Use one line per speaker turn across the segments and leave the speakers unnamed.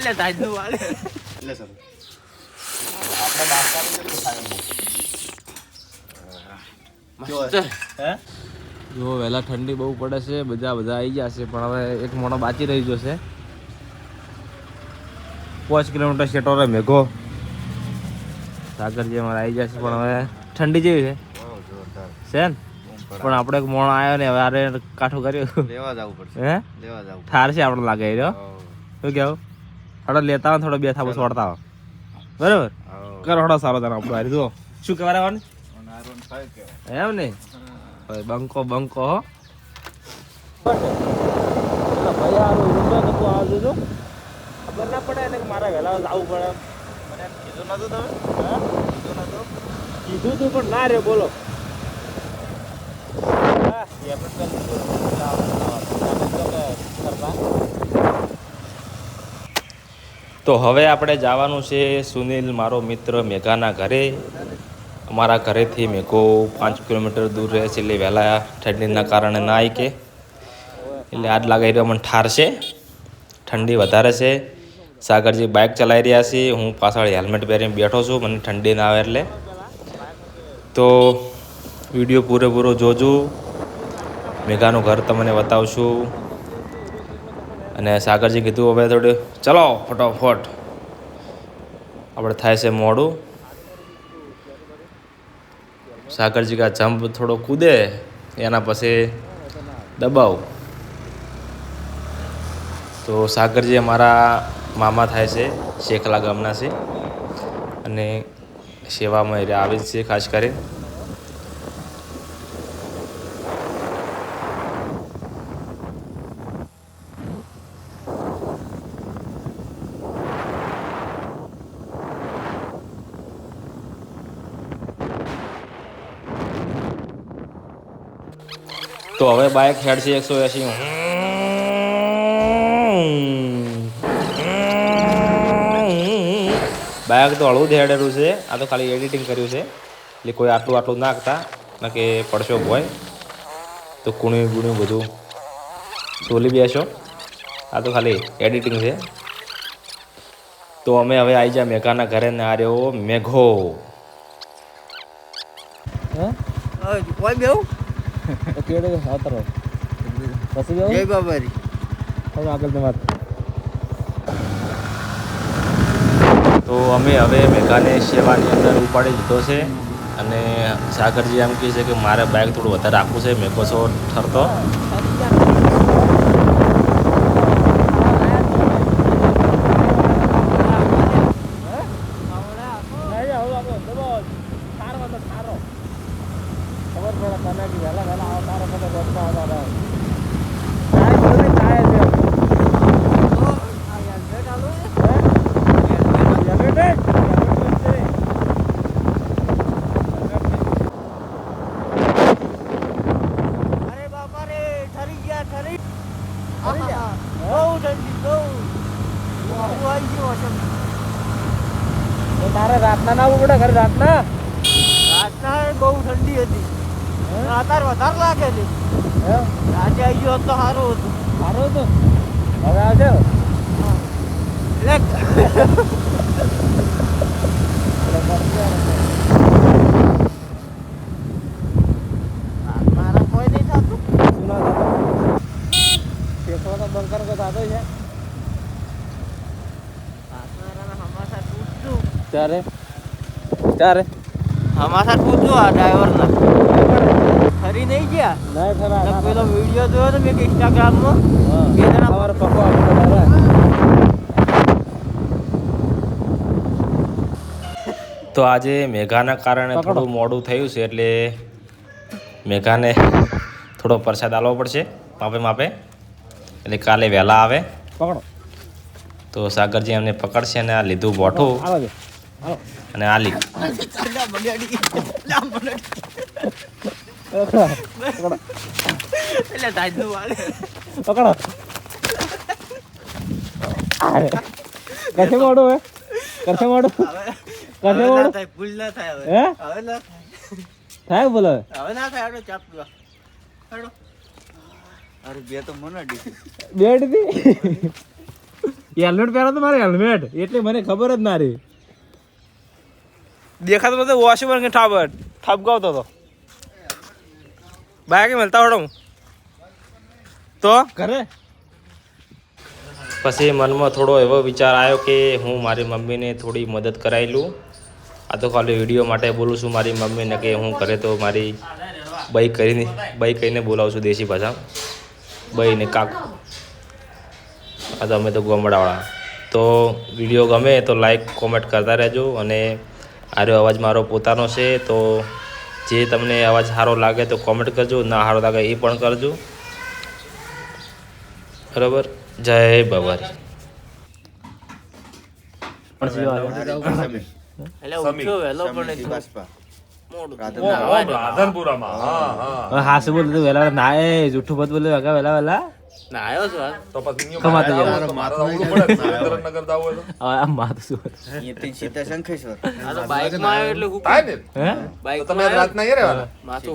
એટલે તાજનું વાળે
એટલે સર. આપણે નાસ્તાનું કેટલું? કેવો
જો વહેલા ઠંડી બહુ પડે છે બધા બધા આવી ગયા છે પણ હવે એક મોણો બાકી રહી ગયો છે. પાંચ કિલોમીટર શેટો રે મેઘો. સાગરજી અમારે આવી ગયા છે પણ હવે ઠંડી જેવી છે. છે ને? પણ આપણે એક મોણો આવ્યો ને હવે આરે કાઠું કર્યું.
લેવા જવું પડશે.
હે?
લેવા જવું
ઠાર છે આપણે લાગે રહ્યો. શું કેવું? થોડો લેતા થોડો બે થાપો છોડતા હોય બરાબર?
કરોડો
કરો સારો તને આપણો હારી જો શું
કહેવા આ કહેવાય.
એમ ને? બંકો બંકો હો. ભાઈ ઊંધો તો તું આવજો જો ખબર ના પડે એને મારે વહેલા આવવું પડે.
મને કીધું નતું તમે? કીધું નતું?
કીધું તું પણ ના રે બોલો. હા, એ પણ પેલું પેલા આપણે કરતા. તો હવે આપણે જવાનું છે સુનિલ, મારો મિત્ર મેઘાના ઘરે. અમારા ઘરેથી મેઘો પાંચ કિલોમીટર દૂર રહે છે એટલે વહેલા ઠંડીના કારણે ના આવી કે એટલે આજ લાગે રહ્યો મને ઠાર છે. ઠંડી વધારે છે. સાગરજી બાઇક ચલાવી રહ્યા છે. હું પાછળ હેલ્મેટ પહેરીને બેઠો છું. મને ઠંડી ના આવે એટલે. તો વીડિયો પૂરેપૂરો જોજો. મેઘાનું ઘર તમને બતાવશું. અને સાગરજી કીધું હવે થોડું ચલો ફટાફટ. આપણે થાય છે મોડું. સાગરજી કા જમ્પ થોડો કૂદે, એના પછી દબાવ. તો સાગરજી અમારા મામા થાય છે શેખલા ગામના છે. અને સેવામાં આવે છે ખાસ કરીને. તો હવે બાઇક હેડ છે એકસો એસી બાઇક તો હળવું જ હેડેલું છે. આ તો ખાલી એડિટિંગ કર્યું છે. એટલે કોઈ આટલું આટલું નાખતા ના કે પડશો હોય તો કુણ્યું ગુણ્યું બધું. ટોલી બેસો. આ તો ખાલી એડિટિંગ છે. તો અમે હવે આવી જા મેઘાના ઘરે ને આ રહ્યો મેઘો. હે?
બેવું
કેડે હાતરો પછી
જય બાબારી
હવે આગળ વાત. તો અમે હવે મેઘાને સેવાની અંદર ઉપાડી દીધો છે અને સાગરજી એમ કહે છે કે મારે બાઇક થોડું વધારે રાખવું છે. મેઘો છો ઠરતો
અરે બાપા રે ઠરી ગયા ઠરી ઠરી ગયા બહુ ઠંડી બહુ બહુ આવી ગયું હશે
તારે રાતના ના આવવું પડે ઘરે રાતના?
રાતના બહુ ઠંડી હતી. અત્યારે વધારે લાગે છે. આજે આવી ગયો તો સારું હતું.
સારું હતું? હવે આવજો.
એટલે મારા કોઈ નહીં થતું
શું ના થતું ફેફડો તો બંકર કો થતો છે
મારા હમાસા પૂછતું
ત્યારે? ત્યારે
હમાસા પૂછતું આ ડ્રાઈવરના. ફરી નહીં ગયા?
નહીં
ફરા પેલો વીડિયો જોયો તો મેં ઇન્સ્ટાગ્રામમાં બે જણા
ખબર પકો તો આજે મેઘાના કારણે થોડું મોડું થયું છે એટલે મેઘાને થોડો પ્રસાદ આલવો પડશે માપે માપે. એટલે કાલે વહેલા આવે.
પકડો.
તો સાગરજી એમને પકડશે અને આ લીધું બોઠું. અને આલી.
પકડો કશે મોડું હે કશે મોડું કશે
ભૂલ ના થાય હવે
થાય બોલો હવે
ના થાય હાલો અરે બે તો મને ડી
બેડથી
હેલ્મેટ પહેરો તો મારે હેલ્મેટ એટલે મને ખબર જ ના રહી. દેખાતો નતો વોશ પર કે ઠાબ ઠપકાવતો હતો બાઈક મળતા હોડો તો? ઘરે?
પછી મનમાં થોડો એવો વિચાર આવ્યો કે હું મારી મમ્મીને થોડી મદદ કરાવી લઉં. આ તો ખાલી વીડિયો માટે બોલું છું મારી મમ્મીને કે હું ઘરે તો મારી બાઈ કરીને બઈ કહીને બોલાવું છું દેશી ભાષા બહીને ને કાક. આ તો અમે તો ગોમડાવાળા. તો વીડિયો ગમે તો લાઈક કોમેન્ટ કરતા રહેજો અને આરો અવાજ મારો પોતાનો છે તો જે તમને અવાજ સારો લાગે તો કોમેન્ટ કરજો ના સારો લાગે એ પણ કરજો. બરાબર? જય
રાધનપુરામાં. હા હા.
હા શું બોલ વેલા વેલા ના એ જૂઠું બત બોલે વેલા વેલા વેલા
ના આવ્યો છું
તો પછી જવું હોય તો.
માથું શું
અહીંયાથી સીધા શંખેશ્વર.
આ તો બાઇકમાં આવ્યો એટલે હું
થાય ને. તમે રહેવાના?
માથું.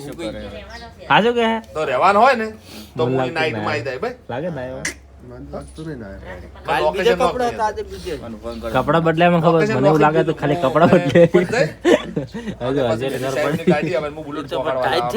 હાજો કે હે?
તો રહેવાનું હોય ને તો હું
લાગતું
નાઈટમાં
ના.
આવી જાય ભાઈ.
લાગે ના
કપડાં હતા,
નોખી
આજે બીજે.
કપડા બદલામાં ખબર મને એવું લાગે તો ખાલી કપડા બદલે.
જાય. ગાડી આવે ને હું બુલેટ
તો પણ
ચોકાડવા
ટાઈટ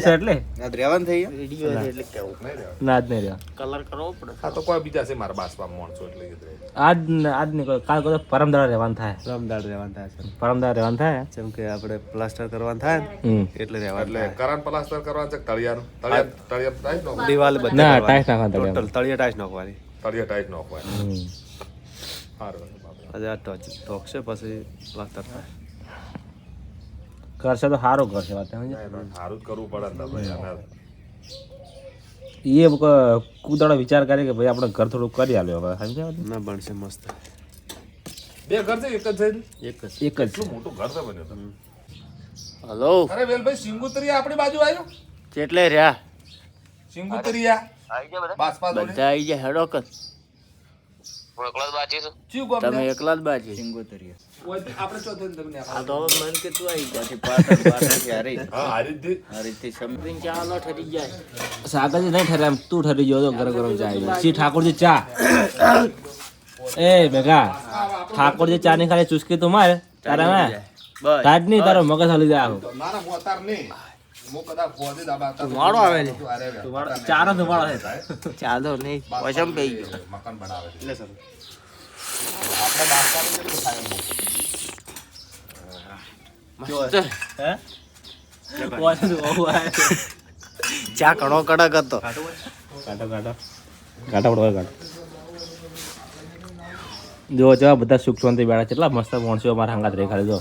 છે,
એટલે? છું.
ના
એટલું થઈ ને
બોલ્યો વેલા વેલા વીડિયો છે એટલે
વીડિયો કેવું
રહેવાનું.
ના જ નહીં રહ્યો
કલર કરવો પડે.
આ તો કોઈ બીજા છે મારા બાસમાં માણસો એટલે.
આજ આજ નહીં કોઈ- કાલ કોઈ પરમદાળ રેવાન રહેવાનું થાય.
પરમદાળ રેવાન થાય છે
પરમદાળ રેવાન થાય?
જેમ કે આપણે પ્લાસ્ટર કરવાનું થાય એટલે રેવા
એટલે કરાન પ્લાસ્ટર કરવાનું છે તળિયાનું? તળિયા તળિયા ટાઈટ નો
દિવાલ બધે
ના. ટાઈસ નાખવાનું.
ટોટલ તળિયે ટાઈસ નાખવાની.
તળિયા ટાઈટ નો હોય સારું.
આજે આ ટોચ છે પછી પ્લાસ્ટર થાય.
કરશે તો સારું કરશે વાત
સારું જ કરવું પડે.
એ કુદાડો વિચાર કરે કે ભાઈ આપણે ઘર થોડું કરી આલ્યો હવે સમજ્યા
ના ભણશે મસ્ત.
બે ઘર છે એક જ છે?
એક જ.
એક જ
મોટું ઘર છે બન્યો
હલો?
અરે વેલભાઈ સિંગુતરિયા આપણી બાજુ આવ્યો
કેટલે રહ્યા?
સિંગુતરિયા આવી ગયા
બધા આવી ગયા હેડો કર.
ચિયું ગામ
તમે એકલા જ બાજી
આપણે ચો તમને
આ તો હવે મન કે તું આવી જાય
હા, આ રીતથી.
સમજીને ચાલો ઠરી જાય.
સાગરજી નહીં ઠરે એમ તું ઠરી ગયો તો ગરમ ગરમ ચા આવી શ્રી ઠાકોરજી ચા? એ ભેગા ઠાકોરજી ચા ની ખાલી ચુસ્કી તું મારે. તારે મેં તાજ નહીં તારો મગજ હલી જાય.
ના, ના, હું નહીં.
ધુમાડો છે.
ધુમાડો છે.
ચાલો નહીં. ગયો.
મકાન બનાવે છે.
છે.
ચા કડો કડક હતો.
જો જો બધા સુખ શાંતિ બેઠા કેટલા મસ્ત માણસો અમારા હંગાત રહી ખાલી જો.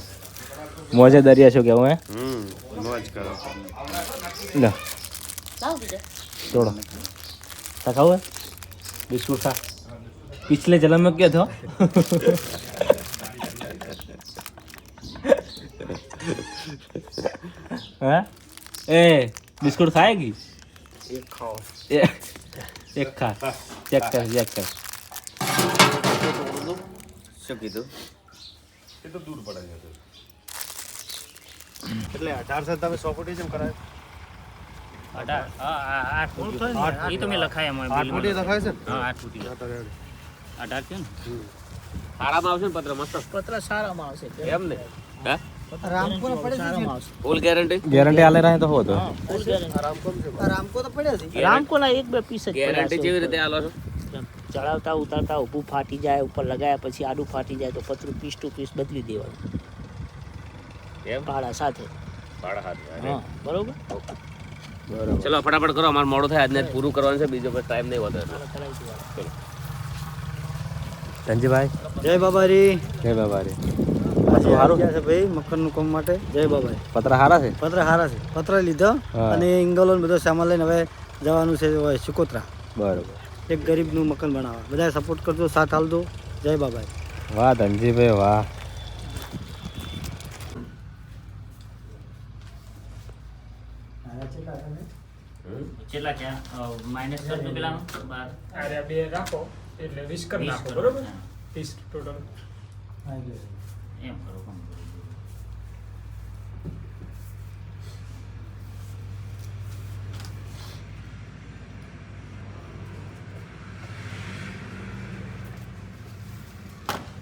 મોજે દરિયા શું કેવું હે?
મોજ કરો
લો તોડો તા ખાવું હે બિસ્કુટ ખા पिछले जन्म में क्या था हाँ? ए बिस्कुट खाएगी
એક ખાઓ
ए, एक खा चेक कर चेक कर
એ તો દૂર પડે છે.
એટલે અઢારસો તમે સો ફૂટી જેમ કરાય.
ચડાવતા ઉતારતા ઊભું ફાટી જાય ઉપર લગાયા પછી આડું ફાટી જાય તો પતરું પીસ ટુ પીસ બદલી દેવાનું. ભાડા સાથે.
ભાડા
સાથે બરોબર?
ચલો ફટાફટ કરો અમારે મોડો થાય આજને પૂરું કરવાનું છે બીજો ટાઈમ નહીં
વધારે ધનજીભાઈ.
જય બાબારી
જય
બાબારી સારું છે ભાઈ મખણ કામ માટે. જય બાબારી
પત્ર હારા છે?
પત્ર હારા છે. પત્ર લીધો અને ઇંગલો બધો સામાન લઈને હવે જવાનું છે સુકોત્રા.
બરોબર.
એક ગરીબનું મકાન બનાવવા. બધા સપોર્ટ કરજો સાથ હાલજો જય
બાબારી વાહ ધનજીભાઈ વાહ.
કેટલા થયા માઇનસ કરજો પેલાનું 12
આરે બે રાખો એટલે 20 કરી નાખો બરોબર? 30 ટોટલ
એમ કરો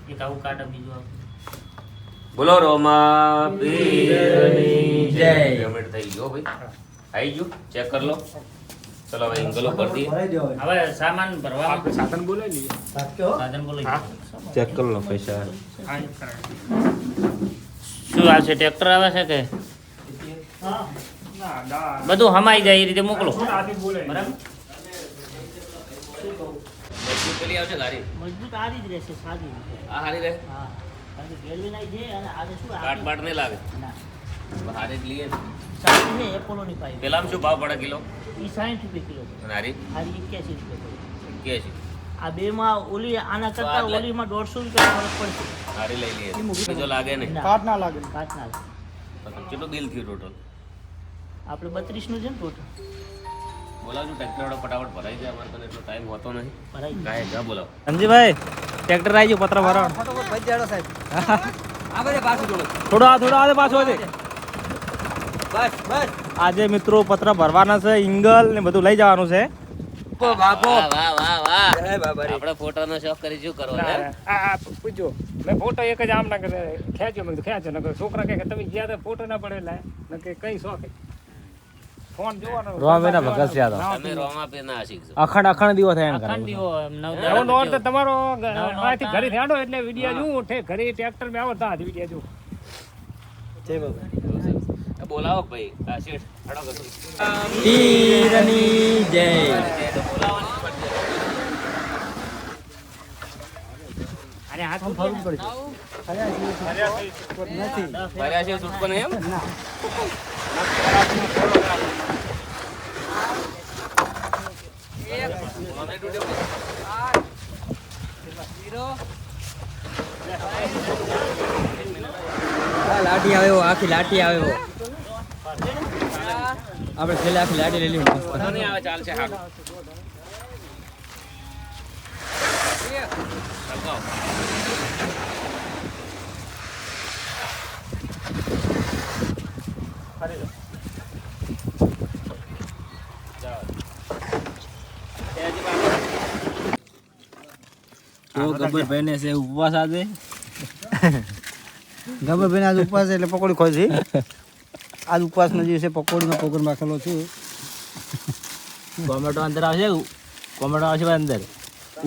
એક આવું કાર્ડ બીજું આપો
બોલો રોમા થઈ ગયો ભાઈ. આવી ગયું. ચેક કરી લો. ચલો હવે એંગલો પર દઈએ
હવે સામાન ભરવા
સાધન બોલાવી લઈએ.
સાધન બોલાવી
ચેક કરી લો પૈસા.
હા એ કરાય.
શું આવશે ટ્રેક્ટર આવે છે કે? બધું હમાઈ જાય એ રીતે મોકલો. બરાબર?
મજબૂત પેલી આવશે ગાડી.
મજબૂત આ જ રહેશે સાદી
આ હારી રહે?
હા. કારણ કે ગેરવી નાઈ છે અને આજે શું
કાટ બાટ નહીં લાગે.
ના.
હારી જ લઈએ.
ને એપોલોની પાઇપ
પેલામાં શું ભાવ પડે કિલો?
એ સાઠ રૂપિયા કિલો છે.
અને હારી?
હારી એક્યાસી રૂપિયા પડે
કે છે
આ બેમાં ઓલી આના કરતા
આટલે.
ઓલીમાં દોઢસો રૂપિયા ફરક પડશે
હારી લઈ લઈએ. બીજો લાગે નહીં.
ના,
કાટ ના લાગે.
કાટ ના લાગે.
કેટલું બિલ થયું ટોટલ
આપણે બત્રીસનું છે ને ટોટલ
બોલાવજો ટ્રેક્ટર વાળો ફટાફટ ભરાઈ જાય. અમારે તને એટલો ટાઈમ હોતો નહીં.
ભરાઈ ગયું.
કાંઈ જા બોલાવો.
સંજીભાઈ ટ્રેક્ટર આવી ગયું પત્ર ભરાવ
ફટાફટ ભજી જાડો સાહેબ.
થોડો આ થોડો આ પાછો
બસ
આજે મિત્રો પત્ર ભરવાના છે ઇંગલ ને બધું લઈ જવાનું છે.
વાહ વાહ વાહ વાહ. આપણે ફોટોનો શોખ કરી શું કરો
પૂછજો. મેં ફોટો એક જ આમ ના કરે ખેંચ્યો મેં કીધું ખેંચો નકર છોકરા કહે કે તમે જ્યાં ફોટો ના પડેલા નકે કઈ શોખ? ફોન જોવાનો
રોમાબેનના ભગત છે
તમે રોમા પે ના શીખશો.
અખંડ અખંડ દીવો થાય એમ
અખંડ દીવો નવ
તમારો આથી ઘરે થયાડો એટલે વિડિયા જોઉં ઠે ઘરે ટ્રેક્ટરમાં આવતા વિડિયા જોઉં.
જય બાબા
બોલાવો ભાઈ. શેઠ હડો કરો
પીરની જય.
ફરવું પડશે.
છે એમ?
લાઠી આવ્યો આખી લાઠી આવ્યો. આપણે છેલ્લે આખી લાઠી લઈ લઈએ મસ્ત.
નહીં આવે ચાલશે હા
તો છે ઉપવાસ આજે.
ગબ્બરભાઈ આજે ઉપવાસ છે એટલે પકોડી ખોજી છે. આજ ઉપવાસનો જે છે પકોડીનો પ્રોગ્રામ રાખેલો છે.
ટોમેટો અંદર આવશે? ટોમેટો આવશે અંદર.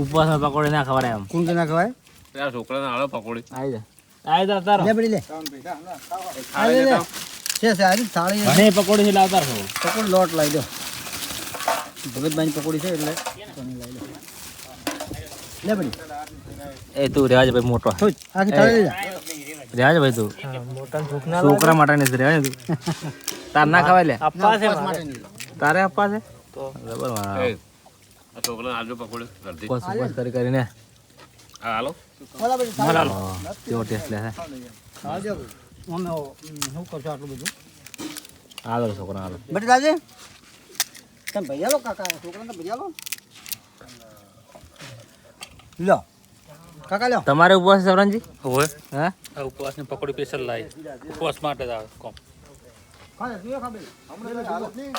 ઉપવાસમાં પકોડી ના ખવાય એમ.
કોણ કે ના ખવાય?
પેલા છોકરાને હાલો પકોડી.
આવી જા. આવી જા તારો.
લે પડી લે. આ લે લે છે છે આજે થાળી
ઘણી પકોડી છે લાવતા રહો.
પકોડી લોટ લાવી દો. ભગતભાઈની પકોડી છે એટલે લે પડી.
એ તું રેવાજ ભાઈ મોટો.
આખી થાળી લઈ જા.
રેવાજ ભાઈ તું. છોકરા માટે નથી રહ્યા તું. તાર ના ખવાય લે. તારે આપવા છે? છોકરા
કાકા છોકરાને ભૈયા લો લો કાકા લો
તમારે ઉપવાસ સવરણજી?
હોય
હા?
આ ઉપવાસની પકોડી સ્પેશિયલ લાવી ઉપવાસ માટે જ આવે કોમ.
ખાય તું એ ખાબે હમણાં હાલત નહીં.